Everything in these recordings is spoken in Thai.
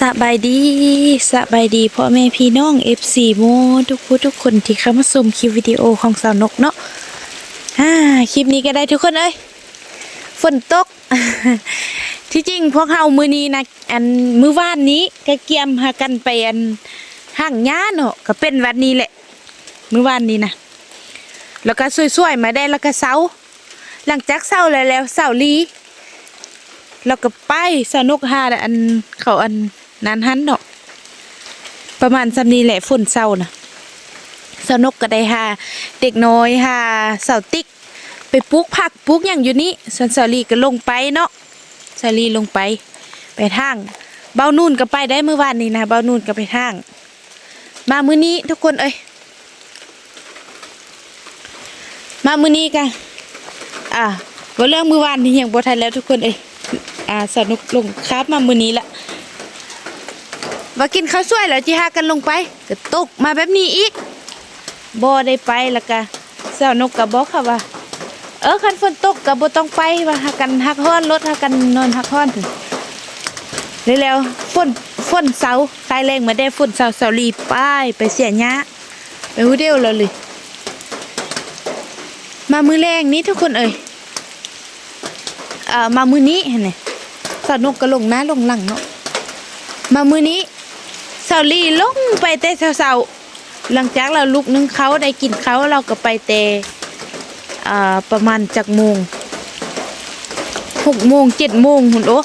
สบายดีสบายดีพ่อแม่พี่น้อง FC โมทุกผู้ทุกคนที่เข้ามาชมคลิปวิดีโอของสาวนกเนาะอ่าคลิปนี้ก็ได้ทุกคนเอ้ยฝนตก ที่จริงพวกเฮามือนี้นะอันมื้อวานนี้ก็เกียมหากันไปอันห้างย้าเนาะก็เป็นวันนี้แหละ มื้อวานนี้นะแล้วก็สวยๆมาได้แล้วก็เซาหลังจากเซาแล้วแล้วเซาลีแล้วก็ไปสนุกหาอันเขาอัน นั้นหันเนาะประมาณสำนี้แหละฝนเศร้านะสนกก็ได้หาเด็กน้อยหาเสาติ๊ก ไปปลูกผักปลูกอย่างอยู่นี้ส่วนสาลีก็ลงไปเนาะสาลีลงไป ไปทางเบานู่นก็ไปได้เมื่อวานนี้นะเบานู่นก็ไปทาง มามื้อนี้ทุกคนเอ้ยมามื้อนี้กันอ่าว่าเรื่องมื้อวานนี้ยังบ่ทันแล้วทุกคนเอ้ยอ่าสนุกลงครับมามือนี้ละ ว่ากินข้าวสวยแล้วจีหากันลงไปก็ตกมาแบบนี้อีกบ่ได้ไปแล้วก็สาวนกก็บอกค่ะว่าเออคันฝนตกก็บ่ต้องไปว่าหากันหักฮ้อนรถหากันนอนหักฮ้อนถึงแล้วฝนฝนเสาคลายแรงมาได้ฝนเสาเสาลีไปไปเสียหญ้าไปฮูเดียวแล้วเลยมามือแรงนี้ทุกคนเอ่ยเอ่อมามือนี้เห็นไหมสาวนกก็ลงหน้าลงหลังเนาะมามือนี้ สาวลีลงไปแต่เสาๆหลังจากเราลุกนึ่งเขาได้กินเขาเราก็ไปแต่ประมาณจากโมงหกโมงเจ็ดโมงหุ่นโอ้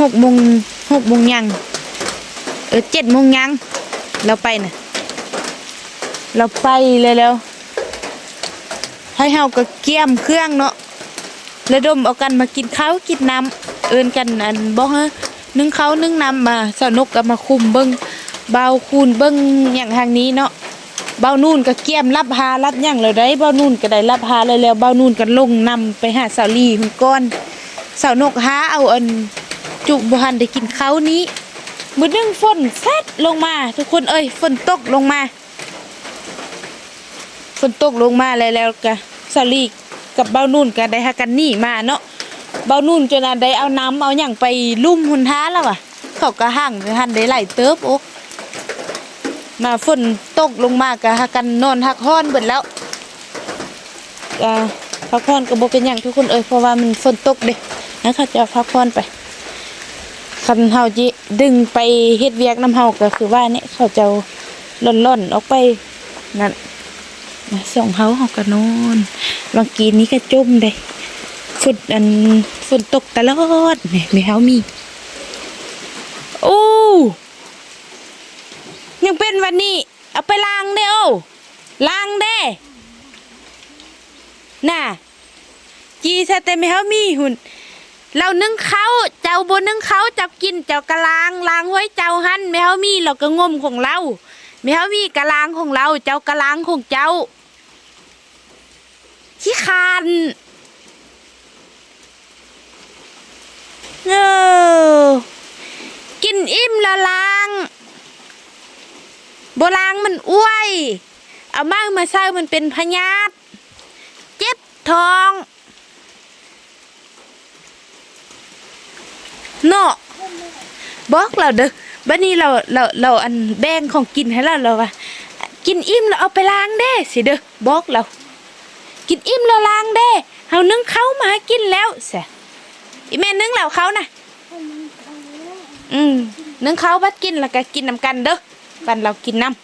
หกโมงหกโมงยังเออเจ็ดโมงยังเราไปน่ะเราไปเลยแล้วให้เฮาก็เกี่ยมเครื่องเนาะระดมเอากันมากินข้าวกินน้ำเอินกันอันบ่ฮะ นึ่งเขานึ่งนำมาสนุกก็มาคุมเบิ้งเบาคูณเบิ้งอย่างทางนี้เนาะเบานู่นก็เกี่ยมรับหารับย่างแล้วได้เบานู่นก็ได้รับหาเลยแล้วเบานู่นก็ลงนำไปหาสาวลีหุ่นก้อนสาวนกหาเอาอันจุบหันได้กินเขานี้มือนึ่งฝนแซดลงมา ทุกคนเอ้ยฝนตกลงมาฝนตกลงมาแล้วแล้วก็สาวลีกับเบานุ่นก็ได้หากันหนี่มาเนาะ เบานุ่นจนอันได้เอาน้ำเอาอย่างไปลุ่มหุนท้าแล้วอะเขาก็ห่างหันได้ไหลเติบโอกมาฝนตกลงมาก็หากันนอนหักห้อนเบิดแล้วอ่าพักผ่อนก็บ่เป็นอย่างทุกคนเอ้ยเพราะว่ามันฝนตกเด้นะเขาจะพักผ่อนไปคันเฮาจิดึงไปเฮ็ดเวียกน้ำเฮาก็คือว่าเนี่ยเขาจะล่อนๆออกไปนั่นมาส่งเขาเขาก็นอนบางกีนี้ก็จมเลย ฝนอันฝนตกตลอดเนี่ยไม่เฮามี โอ้ยังเป็นวันนี้ เอาไปล้างเด้อล้างเด้น่ะจีซะแต่ไม่เฮามีหุ่นเรานึ่งเขาเจ้าบนนึ่งเขาเจ้ากินเจ้ากะลางล้างไว้เจ้าหันไม่เฮามีเราก็งมของเราไม่เฮามีกะลางของเรา เจ้ากะลางของเจ้าขี้คาน เออกินอิ่มละล้างโบลางมันอ้วย เอามากมาใส่มันเป็นพยาธิเจ็บท้องเนาะบอกเราเด้อบัดนี้เราเราเราอันแบ่งของกินให้เราเราว่า กินอิ่มแล้วเอาไปล้างเด้สิเด้อบอกเรา กินอิ่มแล้วล้างเด้เฮานึ่งเขามากินแล้วแส อีแม่นึ่งแล้วเขานะอืมนึ่งเขาบัดกินแล้วก็กินนำกันเด้อกันเรากินน้ำ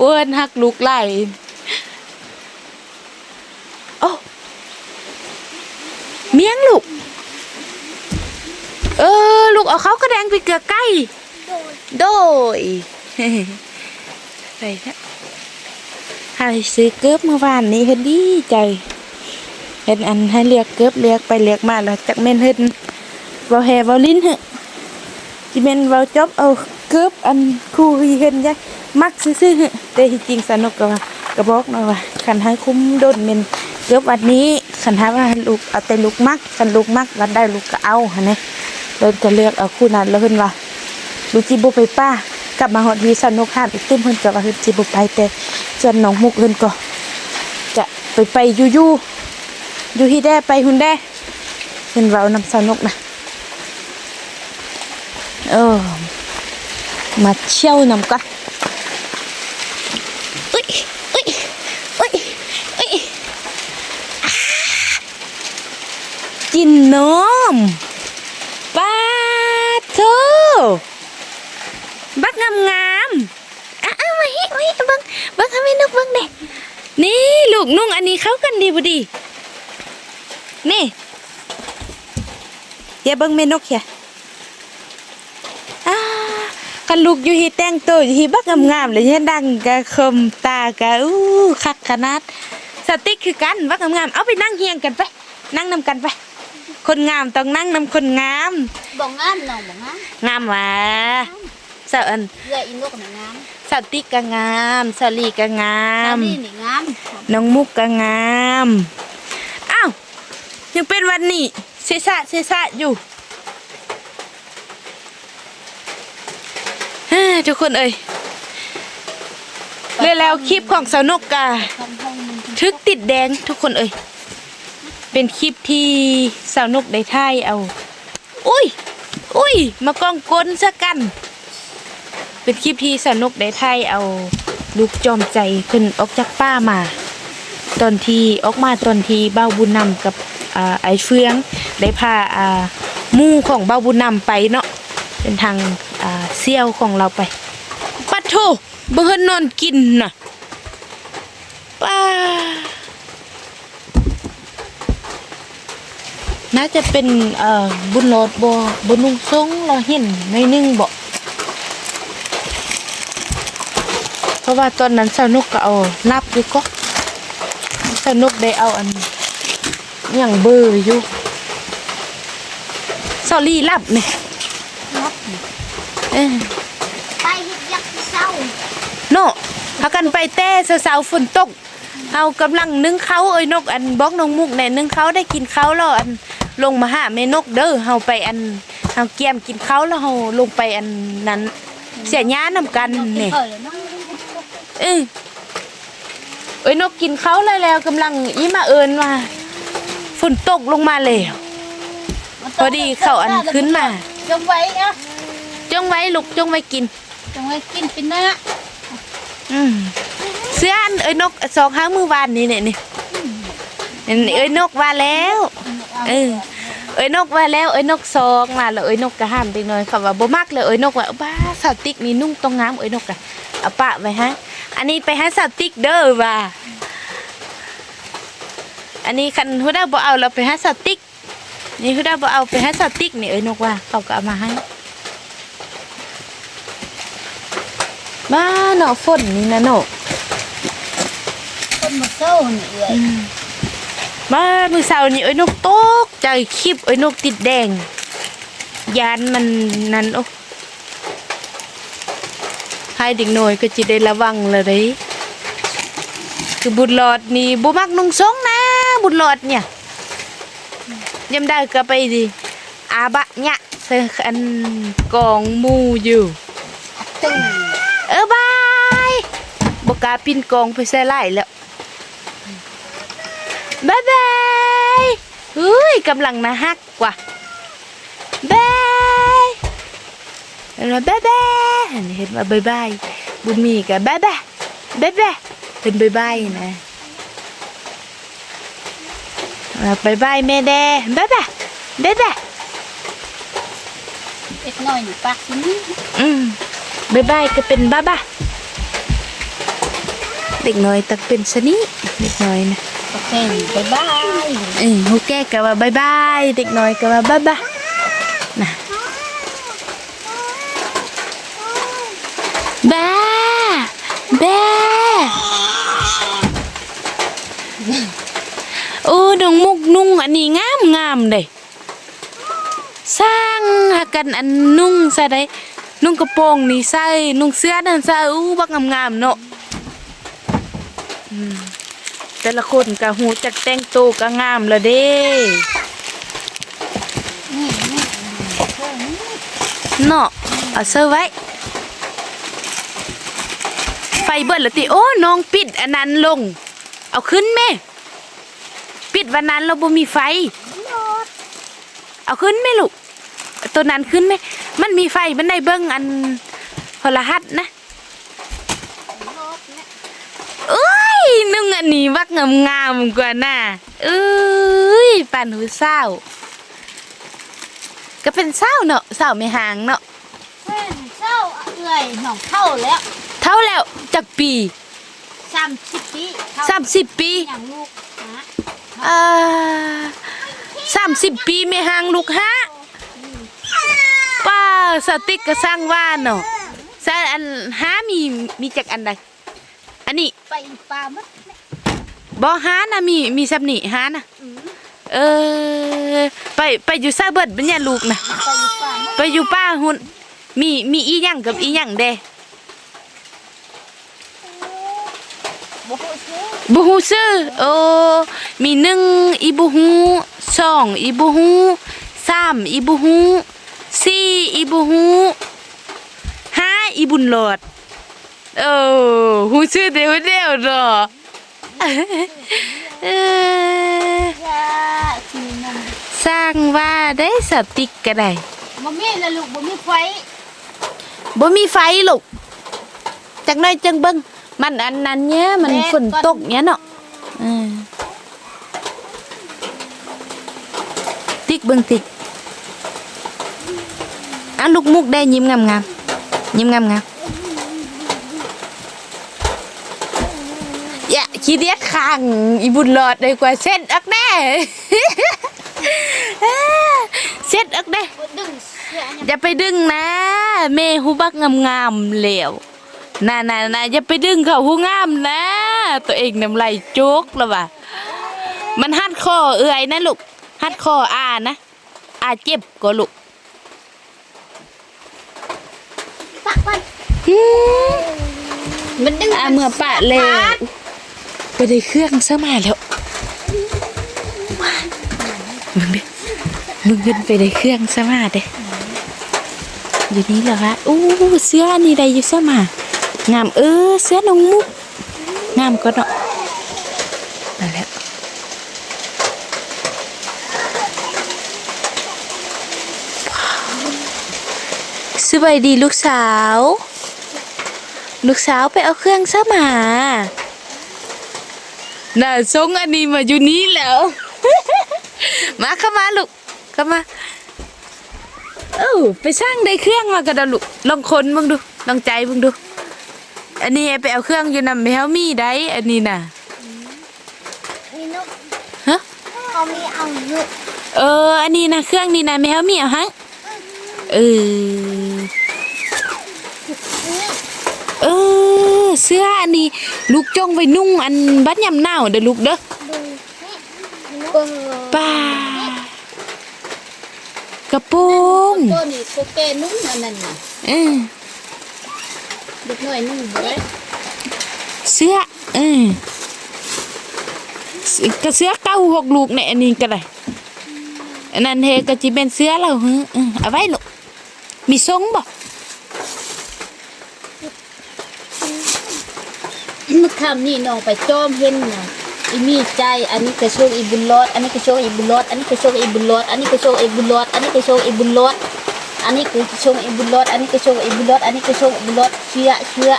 อ้วนหักลูกไหลโอ้เมียงลูก เออ ลูกเอาเขากระแดงไปเกลือใกล้ โดยใส่ละให้ซื้อเกือบเมื่อวานนี้เฮ็ดดีใจ เฮ็ดอันให้เรียกเกือบเรียกไปเรียกมาแล้วจักแม่นเฮ็ดเว้าแฮเว้าลิ้นเหอะสิแม่นเว้าจบเอาเกือบอันคู่ฮีเฮ็ดยายมักซื่อๆเหอะแต่ที่จริงสนุกก็ว่าก็บอกเนาะว่าคันให้คุ้มโดนแม่นเกือบวันนี้คันหาว่าลูกเอาแต่ลูกมักคันลูกมักวันได้ลูกก็เอาหั่นแหละเราจะเลือกเอาคู่นั้นแล้วเพิ่นว่าลูกจิบ่ไปป้ากลับมาฮอดวีสนุกหาดอีกตุ้มเพิ่นก็ว่าเพิ่นสิบ่ไปแต่ส่วนน้องมุกเพิ่นก็จะไปไปอยู่ยู่ อยู่ที่แด้ไปหุ่นแด้เพิ่นเว้านำสนุกนะเออมาเชี่ยวนำกันอุ้ยอุ้ยอุ้ยอุ้ยกินนมปาโทบักงามงามอะเอมาฮ้มาฮ้บังบังทำให้นกบังเด็นี่ลูกนุ่งอันนี้เข้ากันดีบ่ดี นี่อย่าเบิ่งแม่นกเหียอ่ากันลูกอยู่ที่แต่งตัวอยู่ที่บักงามๆเลยเนี่ยดังกะคมตากะอู้คักขนาดสติ๊กคือกันบักงามๆเอาไปนั่งเฮียงกันไป นั่งนำกันไปคนงามต้องนั่งนำคนงามบ่งามน้องบ่งามงามหว่าสาวอันเอื้ออีนกน่ะงามสาวติ๊กก็งามสาวลีก็งาตามนี่นี่งามน้องมุกก็งามอ้าว ยังเป็นวันนี้เซซะเซซะอยู่เฮ้ทุกคนเอ้ยเร็วแล้วคลิปของสาวนกกาทึกติดแดงทุกคนเอ้ยเป็นคลิปที่สาวนกได้ถ่ายเอา อุ้ยอุ้ยมากองกลซะกัน เป็นคลิปที่สาวนกได้ถ่ายเอาลูกจอมใจขึ้นออกจากป้ามา ตอนที่ออกมาตอนที่เบ้าบุญนำกับ ไอ้เฟืองได้พาอ่ามู่ของเบ้าบุญนำไปเนาะเป็นทางอ่าเซี่ยวของเราไปปัดโทเบิ่งนอนกินน่ะป้าน่าจะเป็นเอ่อบุญโลดบ่บ่นุ่งทรงเราเห็นหน่นึงบ่เพราะว่าตอนนั้นสาวนุกก็เอานับอยู่ก็สนุกได้เอาอันอ ย่างเบอร์อยู่สอรี่ลับเนี่ยนับเออไปเฮ็ดยักษ์เศร้าโน่พากันไปแต่สาวๆฝนตกเอากำลังนึ่งเขาเอ้ยนกอันบอกน้องมุกเนี่ยนึ่งเขาได้กินเขาแล้วอันลงมาหาแม่นกเด้อเฮาไปอันเฮาเกียมกินเขาแล้วเฮาลงไปอันนั้น เสียหญ้านำกันเนี่ยเออแล้วน้องเออเอ้ยนกกินเขาแล้วแล้วกำลังอีมาเอินว่า ฝนตกลงมาแล้วพอดีเขาอันขึ้นมา จงไว้อะจงไว้ลูกจงไว้กิน จงไว้กินเป็นนะอืมเสื้ออันเอ้ยนกสองห้ามือวานนี่เนี่ยนี่เห็นเอ้ยนกว่าแล้วเออเอ้ยนกว่าแล้วเอ้ยนกซองมาแล้วเอ้ยนกก็ห้ามไปหน่อยเขาว่าบ่มักเลยเอ้ยนกว่าบ้าสาวติ๊กนี่นุ่งต้องงามเอ้ยนกอะเอาปะไว้ฮะ อันนี้ไปหาสาวติ๊กเด้อว่า อันนี้คันฮู้ได้บ่เอาเราไปหาสาวติ๊กนี่ฮู้ได้บ่เอาไปหาสาวติ๊กนี่เอ้ยนกว่าเขาก็เอามาให้บ้าเนาะฝนนี่นะเนาะคนมาเศร้านี่เอื้อยมามือเสาร์นี่เอ้ยนกตกใจคลิปเอ้ยนกติดแดงยานมันนั่นโอ้ให้เด็กหน่อยก็จะได้ระวังเลยเด้คือบุญหลอดนี่บ่มักนุ่งทรงนะ บุญหลอดเนี่ยยามได้ก็ไปดิอาบะเนี่ยเซอันกองมูอยู่เออบายบกาปินกองไปใส่ไล่แล้วบายบายเฮ้ยกำลังนะฮักกว่าบายเห็นไหมบายบายเห็นว่าบายบายบุญมีกับบายบายบายบายเป็นบายบายนะอ่า บายบายแม่แด่บายบายบายบายเอ็ดน้อยนี่ปากนี่อืมบายบายก็เป็นบ้าบ้าเด็กน้อยตักเป็นสนิเด็กน้อยนะโอเคบ๊ายบายเออฮูแก่ก็ว่าบายบายเด็กน้อยก็ว่าบ้าบ้านะ อันนี้งามงามเลยสร้างหากันอันนุ่งใส่ได้นุ่งกระโปรงนี่ใส่นุ่งเสื้อนั่นใส่อู้บักงามๆเนาะแต่ละคนก็หูจักแต่งตัวก็งามละเด้เนาะเอาเสื้อไว้ ไฟเบิดและติโอ้น้องปิดอันนั้นลง เอาขึ้นแม่ ปิดวันนั้นเราบ่มีไฟ เอาขึ้นไหมลูกตัวนั้นขึ้นไหมมันมีไฟมันได้เบิ้งอันพลหัสนะรถเนี่ยเอ้ยนุ่งอันนี้วักงามงามๆกว่าน่ะเอ้ยปันหูเศร้า ก็เป็นเศร้าเนาะเศร้าไม่ห่างเนาะเพื่อนเจ้าเอื่อยหนองเข้าแล้ว เท่าแล้วจากปีสามสิบปีเข้สามสิบปีอย่างลูกนะเอ่อ สามสิบปีไม่ห่างลูกฮะป้าสติ๊กก็สร้างว่านเนาะสร้างอันห้ามีมีจากอันใดอันนี้ไปปลามัดเนี่ยบอฮานะมีมีสับหนีฮานะอืมเออไปไปอยู่ซาเบิดเป็นเนี่ยลูกนะไปปลามัดไปอยู่ป้าหุ่นมีมีอีหยังกับอีหยังเด้ บ่ฮู้ซื้อบูฮูซื้อโอ้มีหนึ่งอีบูฮูสองอีบูฮูสามอีบูฮูสี่อีบูฮูห้าอีบุญหลอดโอ้ฮูซื้อเดียวเดียวรอเออยาสีนมสร้างว่าได้สติกก็ได้บ่มีแล้วลูกบ่มีไฟบ่มีไฟลูกจักหน่อยจังเบิ่ง มันอันนั้นเนี่ยมันฝนตกเนี่ยเนาะเออติ๊กเบิ่งติ๊กอะลูกมุกได้ยิ้มงามๆยิ้มงามๆอย่าขี้เดียดข้างอีบุญหลอดเลยกว่าเส้นอักแน่เส้นอักแน่บ่ดึงเสียหยังอย่าไปดึงนะเมหูบักงามๆเหลว น่าน่าน่าอย่าไปดึงเขาหูงามนะ ตัวเองน้ำไหลโจกแล้วว่ะมันหัดคอเอื่อยนะลูกหัดคออานะอาเจ็บก็ลูกปะมันหืมมันดึงอาเมื่อปะเลยไปได้เครื่องซะมาแล้วมึงเด้มึงขึ้นไปได้เครื่องซะมาเด้อยู่นี่เหรอวะอู้เสื้ออันนี่ได้อยู่ซะมา งามเออเสื้อน้องมุกงามก็เนาะนั่นแหละสบายดีลูกสาว ลูกสาวไปเอาเครื่องซะมาน่าทรงอันนี้มาอยู่นี้แล้ว มาเข้ามาลูกเข้ามาเอ้าไปสร้างได้เครื่องมาก็ได้ลูกลองคนมึงดูลองใจมึงดู อันนี้ไปเอาเครื่องอยู่นำแมวมีได้ อันนี้น่ะมีนกฮะเขามีเอาอยู่เออ อันนี้นะเครื่องนี้นะแมวมีเอาฮะเออเออเสื้ออันนี้ ลูกจงไว้นุ่งอันบัดยำหนาวเด้อลูกเด้อดูนี่เบิ่งป้ากระโปรงตัวนี้โกเกนุ่งอันนั้นน่ะเออ เด็กน้อยนุ่งเด้เสื้อเออเสื้อกระเสื้อเก้าหกลูกเนี่ยอันนี้ก็ได้อันนั้นเฮก็จะเป็นเสื้อเราฮึเออเอาไว้ลูกมีทรงบ่เมื่อคำนี่น้องไปจอมเห็นน่ะอีมีใจ อันนี้ก็โชคอีบุญรอด อันนี้ก็โชคอีบุญรอด อันนี้ก็โชคอีบุญรอด อันนี้ก็โชคอีบุญรอด อันนี้ก็โชคอีบุญรอด อันนี้ก็โชคอีบุญรอดอันนี้ก็โชคอีบุญรอดอันนี้ก็โชคอีบุญรอดเชื่อเชื่อ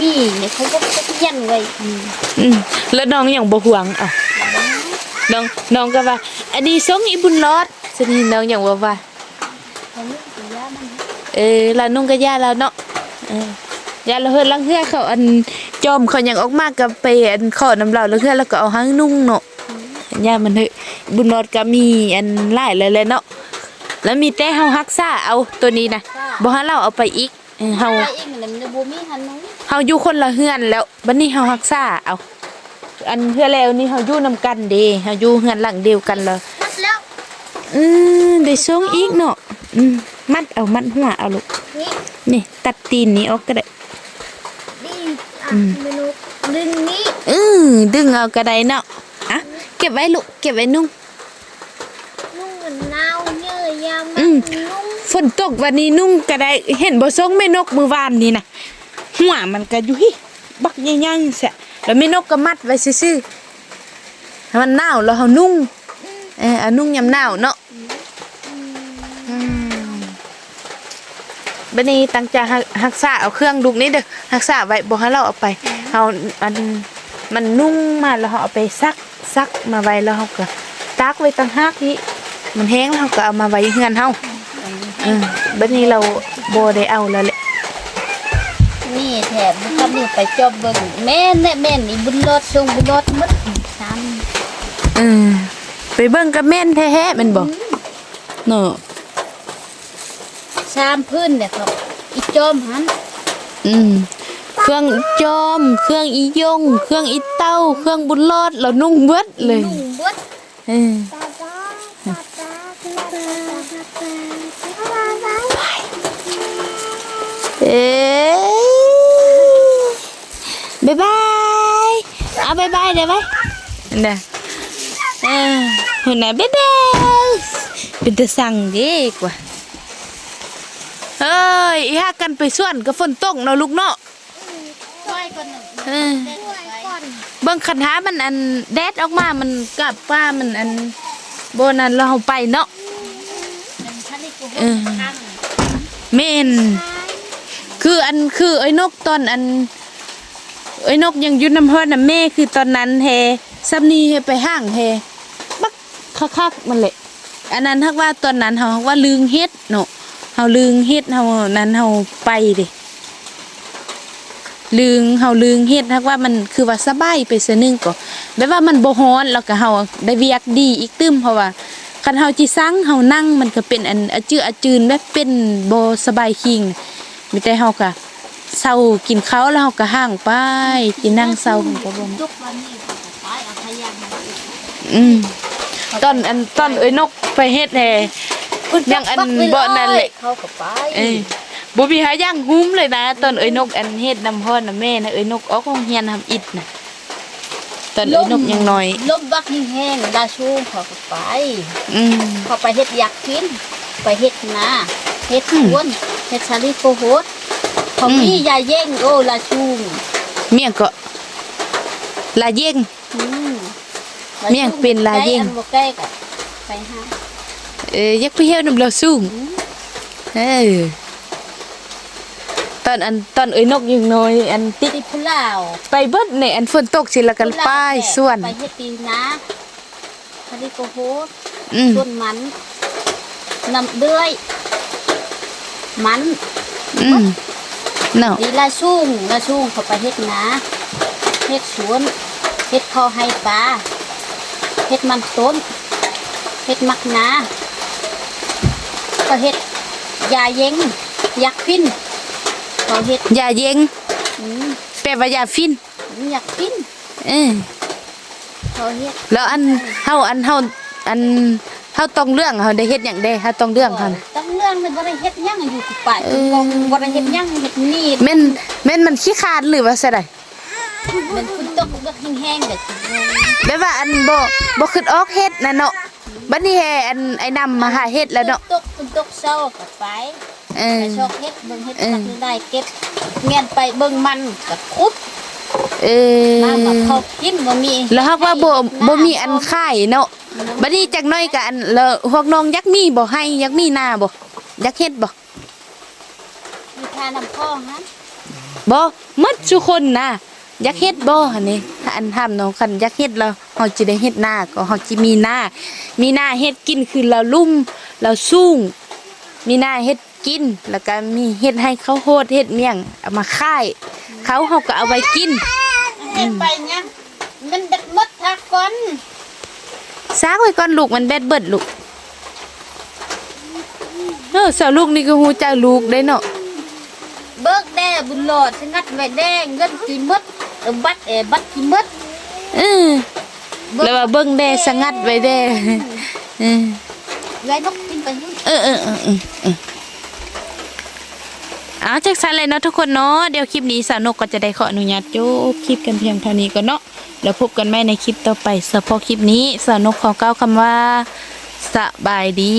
มีเนี่ยเขาก็จะยันไว้อืมแล้วน้องอย่างบ่ห่วงอะน้องน้องก็ว่า อันนี้ทรงอีบุญรอดสนี่น้องอย่างว่าว่าเขาไม่ติยามันนะเออแล้วนุ่งก็ย่าแล้วเนาะเออย่าเราเฮือลังเฮือเขาอันจอมเขายังออกมากกับไปอันขอน้ำเหล่าลังเฮือแล้วก็เอาหางนุ่งเนาะย่ามันเถอะบุญรอดก็มีอันหลายเลยเลยเนาะ แล้วมีแต่เฮาฮักษาเอาตัวนี้นะบ่ให้เราเอาไปอีกเออเฮาไอ้เองเนี่ยมันบ่มีหันน้องเฮาอยู่คนละเฮือนแล้วบัดนี้เฮาฮักษาเอา อันเฮือแล้วนี่เฮาอยู่นํกันเด้เฮาอยู่เฮือนหลังเดียวกันเลยมัดแล้วอืมได้ส่งอีกเนาะอืมมัดเอามัดหัวเอาลูกนี่นี่ตัดตีนนี้ออกก็ได้ดีอะเมนูดึงนี้อือดึงเอาก็ได้เนาะอะเก็บไว้ลูกเก็บไว้นุ่ง นุ่งเหมือนนาวเยื่ อืมฝนตกวันนี้นุ่งก็ได้เห็นบ่ส่งแม่นกมือวานนี่นะหัวมันก็อยู่หิบักใหญ่ๆแสะแล้วแม่นกก็มัดไว้ซื่อๆมันหนาวแล้วเฮานุ่งเอออานุ่งยามหนาวเนาะบัดนี้ตั้งใจหักษาเอาเครื่องดุกนี้เด้อหักษาไว้บ่ให้เราเอาไปเอาอันมันนุ่งมาแล้วเราเอาไปซักซักมาไว้แล้วเราก็ตากไว้ต่างหากอีก มันแห้งแล้วเราก็เอามาไว้เฮือนเฮาเออบัดนี้เราบ่ได้เอาแล้วแหละนี่แถบบุคำนี่ไปจอบเบิ่งแม่นแน่แม่นอีบุญรอดทรงบุญรอดหมดซ้เออไปเบิ่งกับแม่นแท้ๆแมันบ่เนาะำซ้ำพื้นเนี่ยครับอีจอมหันอืมเครื่องจอม เครื่องอียง เครื่องอีเต้า เครื่องบุญรอดเรานุ่งเบิดเลยนุ่งเบิดเออ เอ้ยบายบายเอาบายบายได้ไหมน่ะเออหุ่นน่ะบ๊ายบายเป็นตะสั่งเด็กว่ะเอ้ยอีหากันไปส่วนก็ฝนตกเนาะลูกเนาะช่วยคนหนึ่งเออเล่นไว้เบิ่งคันหามันอันแดดออกมา มันกลับป้ามันอันโบนั้นเราไปเนาะเป็นท่านที่กูเออเมน คืออันคือไอ้นกตอนอันไอ้นกยังยุ่น้ำเพิ่นน่ะแม่คือตอนนั้นเฮซับนีเฮไปห้างเฮบักคักๆมันแหละอันนั้นทักว่าตอนนั้นเฮาว่าลืงเฮ็ดเนาะเฮาลืงเฮ็ดเฮานั้นเฮาไปดิลืงเฮาลืงเฮ็ดทักว่ามันคือว่าสบายไปซะนึงก็แบบว่ามันบ่ฮ้อนแล้วก็เฮาได้เวียกดีอีกตึมเพราะว่าคันเฮาจิซังเฮานั่งมันก็เป็นอันอจื้ออจืนแบบเป็นบ่สบายคิง มีแต่เฮาก็เซากินข้าวแล้วเฮาก็ห่างไปกินนั่งเซามันก็บ่มาทุกวันนี้เขาก็ไปเอาพยานมาอีกอืมตอนอันตอนเอ้ยนกไปเฮ็ดแหน่ยังอันบ่นั่นแหละเขาก็ไปเอ้ยบ่มีหาย่างหุ้มเลยนะ ตอนเอ้ยนกอันเฮ็ดน้ำพ่อน้ำแม่นะเอ้ยนกออกโรงเรียนทำอิฐน่ะตอนเอ้ยนกยังน้อยลมบักแห้งๆดาชูเขาก็ไปอืมเขาไปเฮ็ดอยากกิน ไปเฮ็ดนา เฮ็ดสวนเฮ็ดชาลีโกโฮดเขามียาเย่งโอลาชูเมียงก็ลาเย่งอืมเมี่ยงเป็นลาเย่งใกล้อันบ่ใกล้ก็ไปหาเอ้ยอยากไปเฮ็ดน้ำเราสูงอืมเออตอนอันตอนเอ้ยนกยังน้อยอันติดติพุลาวไปเบิดในอันฝนตกสิละกันป้ายส่วนไปเฮ็ดตีนาชาลีโกโฮดอืมส่วนมันนำเดือย มันอืมเนาะดีลาชุ่งลาชุ่งเขาไปเฮ็ดนาเฮ็ดสวนเฮ็ดข้าวให้ปลาเฮ็ดมันต้นเฮ็ดมักนาก็เฮ็ดยาเย็งยักษ์พินเขาเฮ็ดยาเย่งอืมแปลว่ายาฟินยักษ์พินเออเขาเฮ็ดแล้วอันเฮาอันเฮาอันเฮาต้องเรื่องเฮาได้เฮ็ดหยังได้เฮาต้องเรื่องเฮานะตั้ง เรื่องเลยบ่ได้เฮ็ดหยังอยู่ที่ป่ายเออบ่ได้เฮ็ดหยังเฮ็ดนี่แม่นแม่นมันขี้ขาดหรือว่าซะไดมันฝนตกก็แห้งๆแบบนี้แบบว่าอันบ่บ่คิดออกเฮ็ดน่ะเนาะบัดนี้แฮอันไอ้นำมาหาเฮ็ดแล้วเนาะตกฝนตกเศร้าก็ไปเออไปชอกเฮ็ดเบิ่งเฮ็ดเออมักได้เก็บเมียนไปเบิ่งมันก็คุดเออน้ำมาเขากินบ่มีแล้วฮักว่าบ่บ่มีอันขายเนาะ บัดนี้จักหน่อยก็อันแล้วพวกน้องอยักมีบ่ให้อยักมีหน้าบ่อยักเฮ็ดบ่มีทาน้ำพ่อฮะบ่หมดทุกคนนะอยักเฮ็ดบ่หั่นนี่ถ้าอันถามน้องคันอยักเฮ็ดแล้วเฮาสิได้เฮ็ดหน้าก็เฮาสิมีหน้า มีหน้าเฮ็ดกินคือเราลุ่มเราสูงมีหน้าเฮ็ดกินแล้วก็มีเฮ็ดให้เขาวโฮดเฮ็ดเมี่ยงเอามาขายเขาเฮาก็เอาไว้กินเฮ็ดไปเนี่ยมันเด็ดหมดทักก่อน ซากไว้ก่อนลูกมันแบดเบิดลูกเออสาวลูกนี่ก็ฮู้จักลูกได้เนาะเบิกแด่บุญหลอดสงัดไว้แดงเงินกี่หมดเออบัตรเออบัตรกี่หมดเออแล้วว่าเบิ่งแดสงัดไว้แดเออไว้นกกินไปหุ้นเออเออเออ เออเออเอาจากสันเลยเนาะทุกคนเนาะเดี๋ยวคลิปนี้สาวนกก็จะได้ขออนุญาตจบคลิปกันเพียงเท่านี้ก่อนเนาะแล้วพบกันใหม่ในคลิปต่อไปสำหรับคลิปนี้สาวนกขอเก้าคำว่าสบายดี